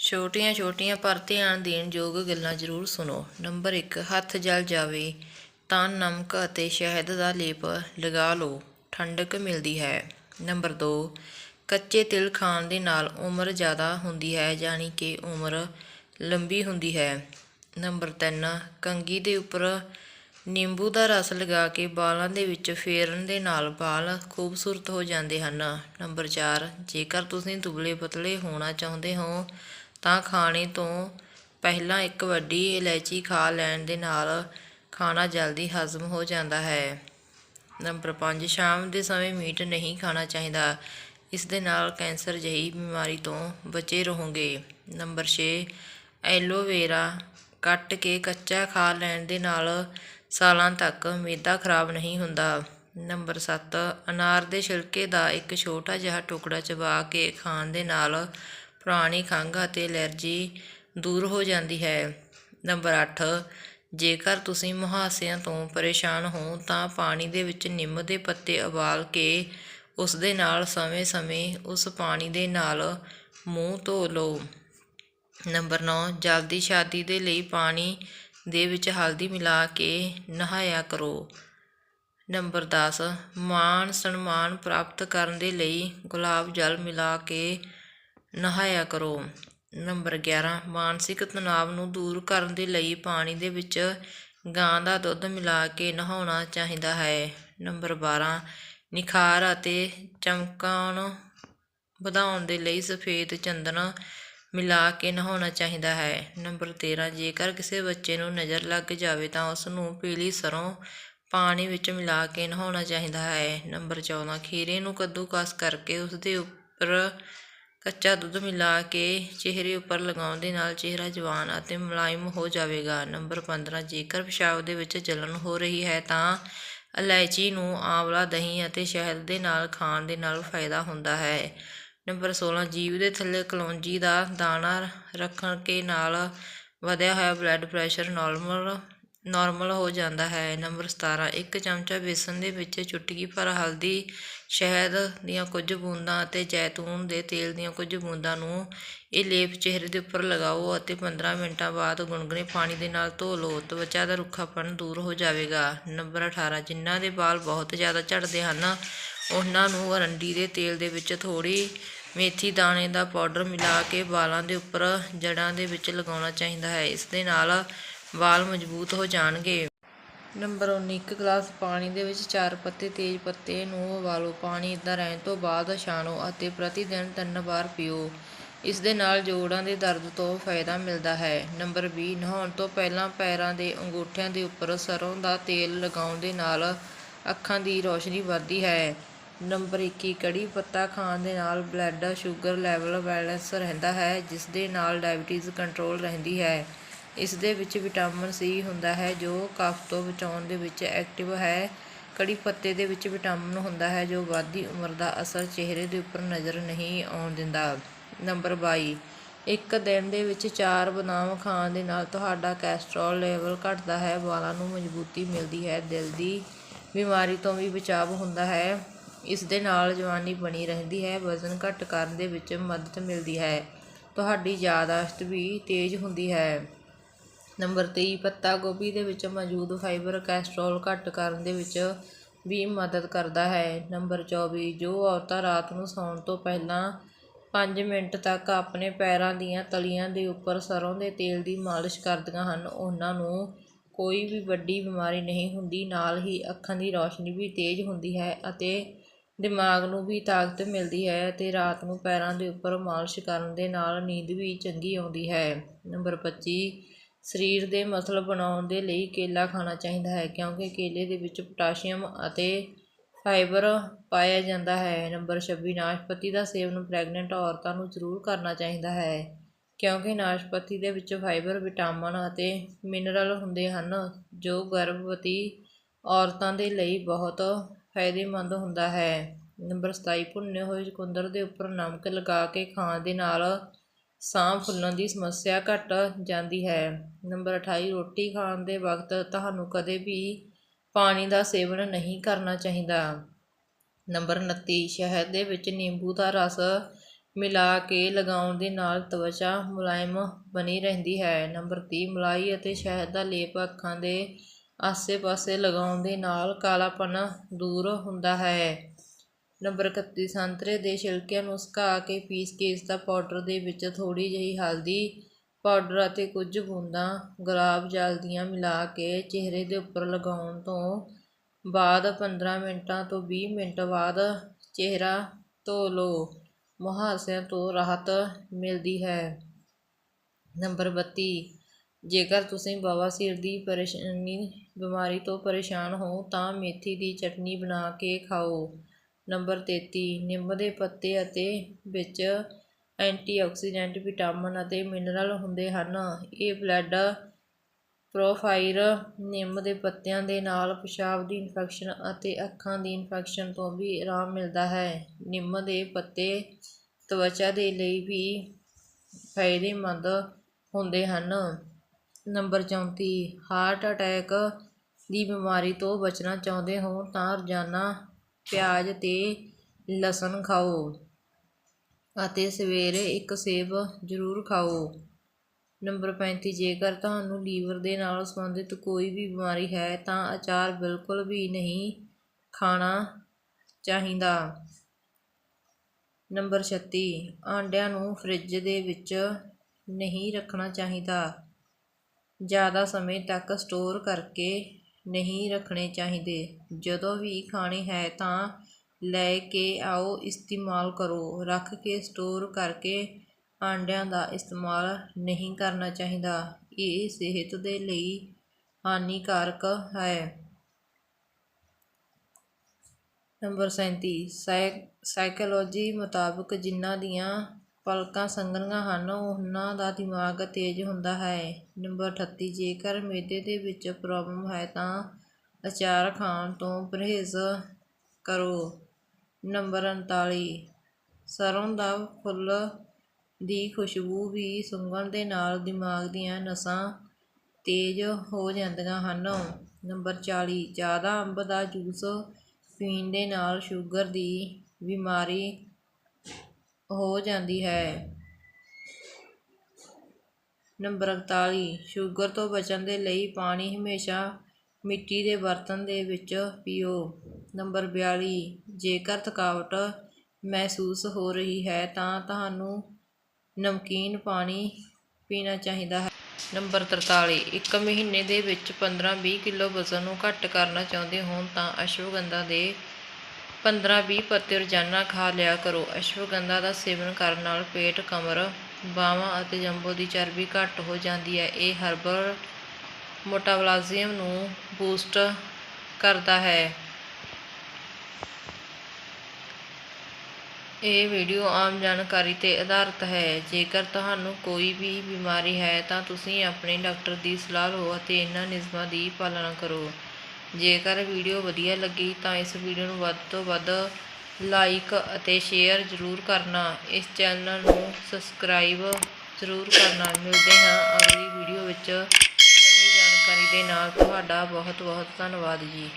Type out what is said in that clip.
ਛੋਟੀਆਂ-ਛੋਟੀਆਂ ਪਰ ਧਿਆਨ ਦੇਣ ਯੋਗ ਗੱਲਾਂ ਜ਼ਰੂਰ ਸੁਣੋ। ਨੰਬਰ 1 ਹੱਥ ਜਲ ਜਾਵੇ, ਤਾਂ ਨਮਕ ਅਤੇ ਸ਼ਹਿਦ ਦਾ ਲੇਪ ਲਗਾ ਲਓ, ਠੰਡਕ ਮਿਲਦੀ ਹੈ। ਨੰਬਰ 2 ਕੱਚੇ ਤਿਲ ਖਾਣ ਦੇ ਨਾਲ ਉਮਰ ਜ਼ਿਆਦਾ ਹੁੰਦੀ ਹੈ, ਯਾਨੀ ਕਿ ਉਮਰ ਲੰਬੀ ਹੁੰਦੀ ਹੈ। ਨੰਬਰ 3 ਕੰਗੀ ਦੇ ਉੱਪਰ ਨਿੰਬੂ ਦਾ ਰਸ ਲਗਾ ਕੇ ਵਾਲਾਂ ਦੇ ਵਿੱਚ ਫੇਰਨ ਦੇ ਨਾਲ ਵਾਲ ਖੂਬਸੂਰਤ ਹੋ ਜਾਂਦੇ ਹਨ। ਨੰਬਰ 4 ਜੇਕਰ ਤੁਸੀਂ ਦੁਬਲੇ ਪਤਲੇ ਹੋਣਾ ਚਾਹੁੰਦੇ ਹੋ ਤਾਂ ਖਾਣੇ ਤੋਂ ਪਹਿਲਾਂ ਇੱਕ ਵੱਡੀ ਇਲਾਇਚੀ ਖਾ ਲੈਣ ਦੇ ਨਾਲ ਖਾਣਾ ਜਲਦੀ ਹਜ਼ਮ ਹੋ ਜਾਂਦਾ ਹੈ। ਨੰਬਰ 5 ਸ਼ਾਮ ਦੇ ਸਮੇਂ ਮੀਟ ਨਹੀਂ ਖਾਣਾ ਚਾਹੀਦਾ। ਇਸ ਦੇ ਨਾਲ ਕੈਂਸਰ ਜਿਹੀ ਬਿਮਾਰੀ ਤੋਂ ਬਚੇ ਰਹੋਗੇ। ਨੰਬਰ 6 ਐਲੋਵੇਰਾ ਕੱਟ ਕੇ ਕੱਚਾ ਖਾ ਲੈਣ ਦੇ ਨਾਲ ਸਾਲਾਂ ਤੱਕ ਮੇਦਾ ਖਰਾਬ ਨਹੀਂ ਹੁੰਦਾ। ਨੰਬਰ 7 ਅਨਾਰ ਦੇ ਛਿਲਕੇ ਦਾ ਇੱਕ ਛੋਟਾ ਜਿਹਾ ਟੁਕੜਾ ਚਬਾ ਕੇ ਖਾਣ ਦੇ ਨਾਲ ਪੁਰਾਣੀ ਖੰਘ ਅਤੇ ਐਲਰਜੀ ਦੂਰ ਹੋ ਜਾਂਦੀ ਹੈ। ਨੰਬਰ ਅੱਠ, ਜੇਕਰ ਤੁਸੀਂ ਮੁਹਾਸਿਆਂ ਤੋਂ ਪਰੇਸ਼ਾਨ ਹੋ, ਤਾਂ ਪਾਣੀ ਦੇ ਵਿੱਚ ਨਿੰਮ ਦੇ ਪੱਤੇ ਉਬਾਲ ਕੇ ਉਸ ਦੇ ਨਾਲ ਸਮੇਂ-ਸਮੇਂ ਉਸ ਪਾਣੀ ਦੇ ਨਾਲ ਮੂੰਹ ਧੋ ਲਓ। ਨੰਬਰ 9 ਜਲਦੀ ਸ਼ਾਦੀ ਦੇ ਲਈ ਪਾਣੀ ਦੇ ਵਿੱਚ ਹਲਦੀ ਮਿਲਾ ਕੇ ਨਹਾਇਆ ਕਰੋ। ਨੰਬਰ 10 ਮਾਣ ਸਨਮਾਨ ਪ੍ਰਾਪਤ ਕਰਨ ਦੇ ਲਈ ਗੁਲਾਬ ਜਲ ਮਿਲਾ ਕੇ ਨਹਾਇਆ ਕਰੋ। ਨੰਬਰ 11 ਮਾਨਸਿਕ ਤਣਾਅ ਨੂੰ ਦੂਰ ਕਰਨ ਦੇ ਲਈ ਪਾਣੀ ਦੇ ਵਿੱਚ ਗਾਂ ਦਾ ਦੁੱਧ ਮਿਲਾ ਕੇ ਨਹਾਉਣਾ ਚਾਹੀਦਾ ਹੈ। ਨੰਬਰ 12 ਨਿਖਾਰ ਅਤੇ ਚਮਕਾਉਣ ਵਧਾਉਣ ਦੇ ਲਈ ਸਫੇਦ ਚੰਦਨ ਮਿਲਾ ਕੇ ਨਹਾਉਣਾ ਚਾਹੀਦਾ ਹੈ। ਨੰਬਰ 13 ਜੇਕਰ ਕਿਸੇ ਬੱਚੇ ਨੂੰ ਨਜ਼ਰ ਲੱਗ ਜਾਵੇ ਤਾਂ ਉਸ ਨੂੰ ਪੀਲੀ ਸਰੋਂ ਪਾਣੀ ਵਿੱਚ ਮਿਲਾ ਕੇ ਨਹਾਉਣਾ ਚਾਹੀਦਾ ਹੈ। ਨੰਬਰ 14 ਖੀਰੇ ਨੂੰ ਕੱਦੂਕਸ ਕਰਕੇ ਉਸ ਦੇ ਉੱਪਰ ਕੱਚਾ ਦੁੱਧ ਮਿਲਾ ਕੇ ਚਿਹਰੇ ਉੱਪਰ ਲਗਾਉਣ ਦੇ ਨਾਲ ਚਿਹਰਾ ਜਵਾਨ ਅਤੇ ਮੁਲਾਇਮ ਹੋ ਜਾਵੇਗਾ। ਨੰਬਰ 15 ਜੇਕਰ ਪਿਸ਼ਾਬ ਦੇ ਵਿੱਚ ਜਲਨ ਹੋ ਰਹੀ ਹੈ ਤਾਂ ਇਲਾਇਚੀ ਨੂੰ ਆਂਵਲਾ, ਦਹੀਂ ਅਤੇ ਸ਼ਹਿਦ ਦੇ ਨਾਲ ਖਾਣ ਦੇ ਨਾਲ ਫਾਇਦਾ ਹੁੰਦਾ ਹੈ। ਨੰਬਰ 16 ਜੀਵ ਦੇ ਥੱਲੇ ਕਲੌਂਜੀ ਦਾ ਦਾਣਾ ਰੱਖਣ ਕੇ ਨਾਲ ਵਧਿਆ ਹੋਇਆ ਬਲੱਡ ਪ੍ਰੈਸ਼ਰ ਨਾਰਮਲ ਨੋਰਮਲ ਹੋ ਜਾਂਦਾ ਹੈ। ਨੰਬਰ 17 ਇੱਕ ਚਮਚਾ ਬੇਸਨ ਦੇ ਵਿੱਚ ਚੁਟਕੀ ਭਰ ਹਲਦੀ, ਸ਼ਹਿਦ ਦੀਆਂ ਕੁਝ ਬੂੰਦਾਂ ਅਤੇ ਜੈਤੂਨ ਦੇ ਤੇਲ ਦੀਆਂ ਕੁਝ ਬੂੰਦਾਂ ਨੂੰ ਇਹ ਲੇਪ ਚਿਹਰੇ ਦੇ ਉੱਪਰ ਲਗਾਓ ਅਤੇ 15 ਮਿੰਟਾਂ ਬਾਅਦ ਗੁਣਗੁਣੇ ਪਾਣੀ ਦੇ ਨਾਲ ਧੋ ਲਓ। ਤਵਚਾ ਦਾ ਰੁੱਖਾਪਣ ਦੂਰ ਹੋ ਜਾਵੇਗਾ। ਨੰਬਰ 18 ਜਿਨ੍ਹਾਂ ਦੇ ਵਾਲ ਬਹੁਤ ਜ਼ਿਆਦਾ ਝੜਦੇ ਹਨ, ਉਹਨਾਂ ਨੂੰ ਅਰੰਡੀ ਦੇ ਤੇਲ ਦੇ ਵਿੱਚ ਥੋੜੀ ਮੇਥੀ ਦਾਣੇ ਦਾ ਪਾਊਡਰ ਮਿਲਾ ਕੇ ਵਾਲਾਂ ਦੇ ਉੱਪਰ ਜੜਾਂ ਦੇ ਵਿੱਚ ਲਗਾਉਣਾ ਚਾਹੀਦਾ ਹੈ। ਇਸ ਦੇ ਨਾਲ ਵਾਲ ਮਜ਼ਬੂਤ ਹੋ ਜਾਣਗੇ। ਨੰਬਰ 19 ਇੱਕ ਗਲਾਸ ਪਾਣੀ ਦੇ ਵਿੱਚ ਚਾਰ ਪੱਤੇ ਤੇਜ ਪੱਤੇ ਨੂੰ ਉਬਾਲੋ। ਪਾਣੀ ਇਦਾਂ ਰਹਿਣ ਤੋਂ ਬਾਅਦ ਛਾਣੋ ਅਤੇ ਪ੍ਰਤੀ ਦਿਨ ਤਿੰਨ ਵਾਰ ਪੀਓ। ਇਸ ਦੇ ਨਾਲ ਜੋੜਾਂ ਦੇ ਦਰਦ ਤੋਂ ਫਾਇਦਾ ਮਿਲਦਾ ਹੈ। ਨੰਬਰ 20 ਨਹਾਉਣ ਤੋਂ ਪਹਿਲਾਂ ਪੈਰਾਂ ਦੇ ਅੰਗੂਠਿਆਂ ਦੇ ਉੱਪਰ ਸਰੋਂ ਦਾ ਤੇਲ ਲਗਾਉਣ ਦੇ ਨਾਲ ਅੱਖਾਂ ਦੀ ਰੋਸ਼ਨੀ ਵੱਧਦੀ ਹੈ। ਨੰਬਰ 21 ਕੜੀ ਪੱਤਾ ਖਾਣ ਦੇ ਨਾਲ ਬਲੱਡ ਸ਼ੂਗਰ ਲੈਵਲ ਬੈਲੈਂਸ ਰਹਿੰਦਾ ਹੈ, ਜਿਸ ਦੇ ਨਾਲ ਡਾਇਬੀਟੀਜ਼ ਕੰਟਰੋਲ ਰਹਿੰਦੀ ਹੈ। ਇਸ ਦੇ ਵਿੱਚ ਵਿਟਾਮਿਨ ਸੀ ਹੁੰਦਾ ਹੈ, ਜੋ ਕਫ ਤੋਂ ਬਚਾਉਣ ਦੇ ਵਿੱਚ ਐਕਟਿਵ ਹੈ। ਕੜੀ ਪੱਤੇ ਦੇ ਵਿੱਚ ਵਿਟਾਮਿਨ ਹੁੰਦਾ ਹੈ, ਜੋ ਵੱਧਦੀ ਉਮਰ ਦਾ ਅਸਰ ਚਿਹਰੇ ਦੇ ਉੱਪਰ ਨਜ਼ਰ ਨਹੀਂ ਆਉਣ ਦਿੰਦਾ। ਨੰਬਰ 22 ਇੱਕ ਦਿਨ ਦੇ ਵਿੱਚ ਚਾਰ ਬਦਾਮ ਖਾਣ ਦੇ ਨਾਲ ਤੁਹਾਡਾ ਕੋਲੇਸਟ੍ਰੋਲ ਲੈਵਲ ਘਟਦਾ ਹੈ, ਵਾਲਾਂ ਨੂੰ ਮਜ਼ਬੂਤੀ ਮਿਲਦੀ ਹੈ, ਦਿਲ ਦੀ ਬਿਮਾਰੀ ਤੋਂ ਵੀ ਬਚਾਅ ਹੁੰਦਾ ਹੈ। ਇਸ ਦੇ ਨਾਲ ਜਵਾਨੀ ਬਣੀ ਰਹਿੰਦੀ ਹੈ, ਵਜ਼ਨ ਘੱਟ ਕਰਨ ਦੇ ਵਿੱਚ ਮਦਦ ਮਿਲਦੀ ਹੈ। ਤੁਹਾਡੀ ਯਾਦਾਸ਼ਤ ਵੀ ਤੇਜ਼ ਹੁੰਦੀ ਹੈ। ਨੰਬਰ 23 ਪੱਤਾ ਗੋਭੀ ਦੇ ਵਿੱਚ ਮੌਜੂਦ ਫਾਈਬਰ ਕੋਲੇਸਟ੍ਰੋਲ ਘੱਟ ਕਰਨ ਦੇ ਵਿੱਚ ਵੀ ਮਦਦ ਕਰਦਾ ਹੈ। ਨੰਬਰ 24 ਜੋ ਔਰਤਾਂ ਰਾਤ ਨੂੰ ਸੌਣ ਤੋਂ ਪਹਿਲਾਂ 5 ਮਿੰਟ ਤੱਕ ਆਪਣੇ ਪੈਰਾਂ ਦੀਆਂ ਤਲੀਆਂ ਦੇ ਉੱਪਰ ਸਰੋਂ ਦੇ ਤੇਲ ਦੀ ਮਾਲਿਸ਼ ਕਰਦੀਆਂ ਹਨ, ਉਹਨਾਂ ਨੂੰ ਕੋਈ ਵੀ ਵੱਡੀ ਬਿਮਾਰੀ ਨਹੀਂ ਹੁੰਦੀ, ਨਾਲ ਹੀ ਅੱਖਾਂ ਦੀ ਰੌਸ਼ਨੀ ਵੀ ਤੇਜ਼ ਹੁੰਦੀ ਹੈ ਅਤੇ ਦਿਮਾਗ ਨੂੰ ਵੀ ਤਾਕਤ ਮਿਲਦੀ ਹੈ ਅਤੇ ਰਾਤ ਨੂੰ ਪੈਰਾਂ ਦੇ ਉੱਪਰ ਮਾਲਿਸ਼ ਕਰਨ ਦੇ ਨਾਲ ਨੀਂਦ ਵੀ ਚੰਗੀ ਆਉਂਦੀ ਹੈ। ਨੰਬਰ 25 ਸਰੀਰ ਦੇ ਮਸਲ ਬਣਾਉਣ ਦੇ ਲਈ ਕੇਲਾ ਖਾਣਾ ਚਾਹੀਦਾ ਹੈ, ਕਿਉਂਕਿ ਕੇਲੇ ਦੇ ਵਿੱਚ ਪੋਟਾਸ਼ੀਅਮ ਅਤੇ ਫਾਈਬਰ ਪਾਇਆ ਜਾਂਦਾ ਹੈ। ਨੰਬਰ 26 ਨਾਸ਼ਪਤੀ ਦਾ ਸੇਵਨ ਪ੍ਰੈਗਨੈਂਟ ਔਰਤਾਂ ਨੂੰ ਜ਼ਰੂਰ ਕਰਨਾ ਚਾਹੀਦਾ ਹੈ, ਕਿਉਂਕਿ ਨਾਸ਼ਪਤੀ ਦੇ ਵਿੱਚ ਫਾਈਬਰ, ਵਿਟਾਮਿਨ ਅਤੇ ਮਿਨਰਲ ਹੁੰਦੇ ਹਨ, ਜੋ ਗਰਭਵਤੀ ਔਰਤਾਂ ਦੇ ਲਈ ਬਹੁਤ ਫਾਇਦੇਮੰਦ ਹੁੰਦਾ ਹੈ। ਨੰਬਰ 27 ਭੁੰਨੇ ਹੋਏ ਚੁਕੰਦਰ ਦੇ ਉੱਪਰ ਨਮਕ ਲਗਾ ਕੇ ਖਾਣ ਦੇ ਨਾਲ ਸਾਹ ਫੁੱਲਣ ਦੀ ਸਮੱਸਿਆ ਘਟ ਜਾਂਦੀ ਹੈ। ਨੰਬਰ 28 ਰੋਟੀ ਖਾਣ ਦੇ ਵਕਤ ਤੁਹਾਨੂੰ ਕਦੇ ਵੀ ਪਾਣੀ ਦਾ ਸੇਵਨ ਨਹੀਂ ਕਰਨਾ ਚਾਹੀਦਾ। ਨੰਬਰ 29 ਸ਼ਹਿਦ ਦੇ ਵਿੱਚ ਨਿੰਬੂ ਦਾ ਰਸ ਮਿਲਾ ਕੇ ਲਗਾਉਣ ਦੇ ਨਾਲ ਤਵਚਾ ਮੁਲਾਇਮ ਬਣੀ ਰਹਿੰਦੀ ਹੈ। ਨੰਬਰ 30 ਮਲਾਈ ਅਤੇ ਸ਼ਹਿਦ ਦਾ ਲੇਪ ਅੱਖਾਂ ਦੇ ਆਸੇ-ਪਾਸੇ ਲਗਾਉਣ ਦੇ ਨਾਲ ਕਾਲਾਪਨ ਦੂਰ ਹੁੰਦਾ ਹੈ। ਨੰਬਰ 31 ਸੰਤਰੇ ਦੇ ਛਿਲਕਿਆਂ ਨੂੰ ਸੁਕਾ ਕੇ ਪੀਸ ਕੇ ਇਸ ਦਾ ਪਾਊਡਰ ਦੇ ਵਿੱਚ ਥੋੜੀ ਜਿਹੀ ਹਲਦੀ ਪਾਊਡਰ ਅਤੇ ਕੁਝ ਬੂੰਦਾਂ ਗੁਲਾਬ ਜਲ ਦੀਆਂ ਮਿਲਾ ਕੇ ਚਿਹਰੇ ਦੇ ਉੱਪਰ ਲਗਾਉਣ ਤੋਂ ਬਾਅਦ 15 ਮਿੰਟਾਂ ਤੋਂ 20 ਮਿੰਟ ਬਾਅਦ ਚਿਹਰਾ ਧੋ ਲਓ। ਮੁਹਾਸਿਆਂ ਤੋਂ ਰਾਹਤ ਮਿਲਦੀ ਹੈ। ਨੰਬਰ 32 ਜੇਕਰ ਤੁਸੀਂ ਬਵਾਸੀਰ ਦੀ ਪਰੇਸ਼ਾਨੀ, ਬਿਮਾਰੀ ਤੋਂ ਪਰੇਸ਼ਾਨ ਹੋ ਤਾਂ ਮੇਥੀ ਦੀ ਚਟਨੀ ਬਣਾ ਕੇ ਖਾਓ। ਨੰਬਰ 33 ਨਿੰਮ ਦੇ ਪੱਤੇ ਅਤੇ ਵਿੱਚ ਐਂਟੀਆਕਸੀਡੈਂਟ ਵਿਟਾਮਿਨ ਅਤੇ ਮਿਨਰਲ ਹੁੰਦੇ ਹਨ। ਇਹ ਬਲੱਡ ਪ੍ਰੋਫਾਈਲ ਨਿੰਮ ਦੇ ਪੱਤਿਆਂ ਦੇ ਨਾਲ ਪਿਸ਼ਾਬ ਦੀ ਇਨਫੈਕਸ਼ਨ ਅਤੇ ਅੱਖਾਂ ਦੀ ਇਨਫੈਕਸ਼ਨ ਤੋਂ ਵੀ ਆਰਾਮ ਮਿਲਦਾ ਹੈ। ਨਿੰਮ ਦੇ ਪੱਤੇ ਤਵਚਾ ਦੇ ਲਈ ਵੀ ਫਾਇਦੇਮੰਦ ਹੁੰਦੇ ਹਨ। ਨੰਬਰ 34 ਹਾਰਟ ਅਟੈਕ ਦੀ ਬਿਮਾਰੀ ਤੋਂ ਬਚਣਾ ਚਾਹੁੰਦੇ ਹੋ ਤਾਂ ਰੋਜ਼ਾਨਾ ਪਿਆਜ਼ ਅਤੇ ਲਸਣ ਖਾਓ ਅਤੇ ਸਵੇਰੇ ਇੱਕ ਸੇਬ ਜ਼ਰੂਰ ਖਾਓ। ਨੰਬਰ 35 ਜੇਕਰ ਤੁਹਾਨੂੰ ਲੀਵਰ ਦੇ ਨਾਲ ਸੰਬੰਧਿਤ ਕੋਈ ਵੀ ਬਿਮਾਰੀ ਹੈ, ਤਾਂ ਅਚਾਰ ਬਿਲਕੁਲ ਵੀ ਨਹੀਂ ਖਾਣਾ ਚਾਹੀਦਾ। ਨੰਬਰ 36 ਆਂਡਿਆਂ ਨੂੰ ਫ੍ਰਿਜ ਦੇ ਵਿੱਚ ਨਹੀਂ ਰੱਖਣਾ ਚਾਹੀਦਾ। ਜ਼ਿਆਦਾ ਸਮੇਂ ਤੱਕ ਸਟੋਰ ਕਰਕੇ ਨਹੀਂ ਰੱਖਣੇ ਚਾਹੀਦੇ। ਜਦੋਂ ਵੀ ਖਾਣੇ ਹੈ ਤਾਂ ਲੈ ਕੇ ਆਓ, ਇਸਤੇਮਾਲ ਕਰੋ। ਰੱਖ ਕੇ ਸਟੋਰ ਕਰਕੇ ਆਂਡਿਆਂ ਦਾ ਇਸਤੇਮਾਲ ਨਹੀਂ ਕਰਨਾ ਚਾਹੀਦਾ। ਇਹ ਸਿਹਤ ਦੇ ਲਈ ਹਾਨੀਕਾਰਕ ਹੈ। ਨੰਬਰ 37 ਸਾਈ ਸਾਈਕੋਲੋਜੀ ਮੁਤਾਬਕ ਜਿਨ੍ਹਾਂ ਦੀਆਂ ਪਲਕਾਂ ਸੰਘਣੀਆਂ ਹਨ, ਉਹਨਾਂ ਦਾ ਦਿਮਾਗ ਤੇਜ਼ ਹੁੰਦਾ ਹੈ। ਨੰਬਰ 38 ਜੇਕਰ ਮਿਹਦੇ ਦੇ ਵਿੱਚ ਪ੍ਰੋਬਲਮ ਹੈ ਤਾਂ ਅਚਾਰ ਖਾਣ ਤੋਂ ਪਰਹੇਜ਼ ਕਰੋ। ਨੰਬਰ 39 ਸਰੋਂ ਦਾ ਫੁੱਲ ਦੀ ਖੁਸ਼ਬੂ ਵੀ ਸੁੰਘਣ ਦੇ ਨਾਲ ਦਿਮਾਗ ਦੀਆਂ ਨਸਾਂ ਤੇਜ਼ ਹੋ ਜਾਂਦੀਆਂ ਹਨ। ਨੰਬਰ 40 ਜ਼ਿਆਦਾ ਅੰਬ ਦਾ ਜੂਸ ਪੀਣ ਦੇ ਨਾਲ ਸ਼ੂਗਰ ਦੀ ਬਿਮਾਰੀ ਹੋ ਜਾਂਦੀ ਹੈ। ਨੰਬਰ 41 ਸ਼ੂਗਰ ਤੋਂ ਬਚਣ ਦੇ ਲਈ ਪਾਣੀ ਹਮੇਸ਼ਾ ਮਿੱਟੀ ਦੇ ਬਰਤਨ ਦੇ ਵਿੱਚ ਪੀਓ। ਨੰਬਰ 42 ਜੇਕਰ ਥਕਾਵਟ ਮਹਿਸੂਸ ਹੋ ਰਹੀ ਹੈ ਤਾਂ ਤੁਹਾਨੂੰ ਨਮਕੀਨ ਪਾਣੀ ਪੀਣਾ ਚਾਹੀਦਾ ਹੈ। ਨੰਬਰ 43 ਇੱਕ ਮਹੀਨੇ ਦੇ ਵਿੱਚ 15-20 ਕਿਲੋ ਵਜ਼ਨ ਨੂੰ ਘੱਟ ਕਰਨਾ ਚਾਹੁੰਦੇ ਹੋ ਤਾਂ ਅਸ਼ਵਗੰਧਾ ਦੇ 15-20 ਪੱਤੇ ਰੋਜ਼ਾਨਾ ਖਾ ਲਿਆ ਕਰੋ। ਅਸ਼ਵਗੰਧਾ ਦਾ ਸੇਵਨ ਕਰਨ ਨਾਲ ਪੇਟ, ਕਮਰ, ਬਾਹਾਂ ਅਤੇ ਜੰਬੋ ਦੀ ਚਰਬੀ ਘੱਟ ਹੋ ਜਾਂਦੀ ਹੈ। ਇਹ ਹਰਬਲ ਮੋਟਾਬਲਾਜ਼ਮ ਨੂੰ ਬੂਸਟ ਕਰਦਾ ਹੈ। ਇਹ ਵੀਡੀਓ ਆਮ ਜਾਣਕਾਰੀ ਤੇ ਆਧਾਰਿਤ ਹੈ। ਜੇਕਰ ਤੁਹਾਨੂੰ ਕੋਈ ਵੀ ਬਿਮਾਰੀ ਹੈ ਤਾਂ ਤੁਸੀਂ ਆਪਣੇ ਡਾਕਟਰ ਦੀ ਸਲਾਹ ਲਓ ਅਤੇ ਇਹਨਾਂ ਨਿਯਮਾਂ ਦੀ ਪਾਲਣਾ ਕਰੋ। ਜੇਕਰ ਵੀਡੀਓ ਵਧੀਆ ਲੱਗੀ ਤਾਂ ਇਸ ਵੀਡੀਓ ਨੂੰ ਵੱਧ ਤੋਂ ਵੱਧ ਲਾਈਕ ਅਤੇ ਸ਼ੇਅਰ ਜ਼ਰੂਰ ਕਰਨਾ। ਇਸ ਚੈਨਲ ਨੂੰ ਸਬਸਕ੍ਰਾਈਬ ਜ਼ਰੂਰ ਕਰਨਾ। ਮਿਲਦੇ ਹਾਂ ਅਗਲੀ ਵੀਡੀਓ ਵਿੱਚ। ਨਵੀਂ ਜਾਣਕਾਰੀ ਦੇ ਨਾਲ। ਤੁਹਾਡਾ ਬਹੁਤ ਬਹੁਤ ਧੰਨਵਾਦ ਜੀ।